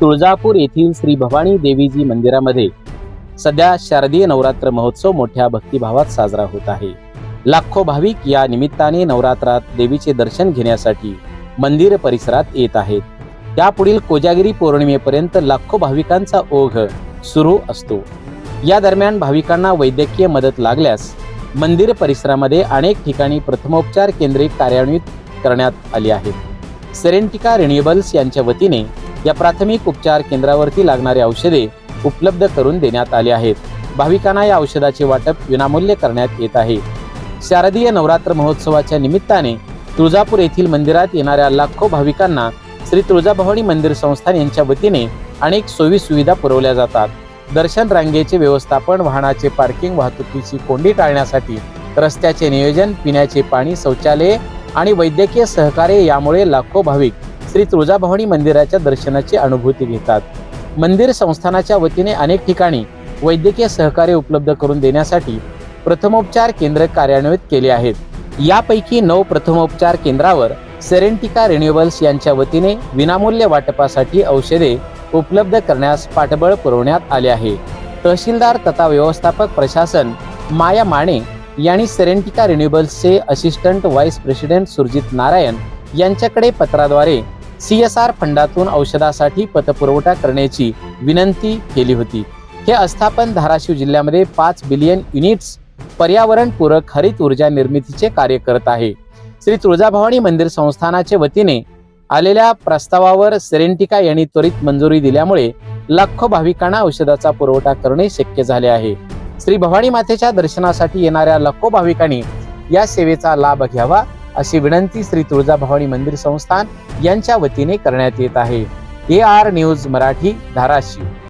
तुळजापूर येथील श्री भवानी देवीजी मंदिरामध्ये सध्या शारदीय नवरात्र महोत्सव मोठ्या भक्तिभावात साजरा होत आहे. लाखो भाविक या निमित्ताने नवरात्रात देवीचे दर्शन घेण्यासाठी मंदिर परिसरात येत आहेत. त्यापुढील कोजागिरी पौर्णिमेपर्यंत लाखो भाविकांचा ओघ सुरू असतो. या दरम्यान भाविकांना वैद्यकीय मदत लागल्यास मंदिर परिसरामध्ये अनेक ठिकाणी प्रथमोपचार केंद्रे कार्यान्वित करण्यात आली आहेत. सेरेंटिका रिन्युएबल्स यांच्या वतीने या प्राथमिक उपचार केंद्रावरती लागणारी औषधे उपलब्ध करून देण्यात आली आहेत. भाविकांना या औषधाचे वाटप विनामूल्य करण्यात येत आहे. शारदीय नवरात्र महोत्सवाच्या निमित्ताने तुळजापूर येथील मंदिरात येणाऱ्या लाखो भाविकांना श्री तुळजाभवानी मंदिर संस्थान यांच्या वतीने अनेक सोयी सुविधा पुरवल्या जातात. दर्शन रांगेचे व्यवस्थापन वाहनाचे पार्किंग वाहतुकीची कोंडी टाळण्यासाठी रस्त्याचे नियोजन पिण्याचे पाणी शौचालये आणि वैद्यकीय सहकार्य यामुळे लाखो भाविक श्री तुळजाभवानी मंदिराच्या दर्शनाची अनुभूती घेतात. मंदिर संस्थानाच्या वतीने अनेक ठिकाणी वैद्यकीय सहकार्य उपलब्ध करून देण्यासाठी प्रथमोपचार केंद्र कार्यान्वित केले आहेत. यापैकी नऊ प्रथमोपचार केंद्रावर सेरेंटिका रिन्युएबल्स यांच्या वतीने विनामूल्य वाटपासाठी औषधे उपलब्ध करण्यास पाठबळ पुरवण्यात आले आहे. तहसीलदार तथा व्यवस्थापक प्रशासन माया माने यांनी Serentica रिन्युएबल्सचे assistant vice president Surjit Narayan यांच्याकडे पत्राद्वारे सी एस आर फंडातून औषधासाठी पतपुरवठा करण्याची विनंती केली होती. हे आस्थापन धाराशिव जिल्ह्यामध्ये पाच बिलियन युनिट्स पर्यावरणपूरक हरित ऊर्जा निर्मितीचे कार्य करत आहे. श्री तुळजाभवानी मंदिर संस्थानाच्या वतीने आलेल्या प्रस्तावावर सेरेंटिका यांनी त्वरित मंजुरी दिल्यामुळे लाखो भाविकांना औषधाचा पुरवठा करणे शक्य झाले आहे. श्री भवानी मातेच्या दर्शनासाठी येणाऱ्या लाखो भाविकांनी या सेवेचा लाभ घ्यावा अशी विनंती श्री तुळजाभवानी मंदिर संस्थान यांच्या वतीने करण्यात येत आहे. A R news Marathi Dharashiv.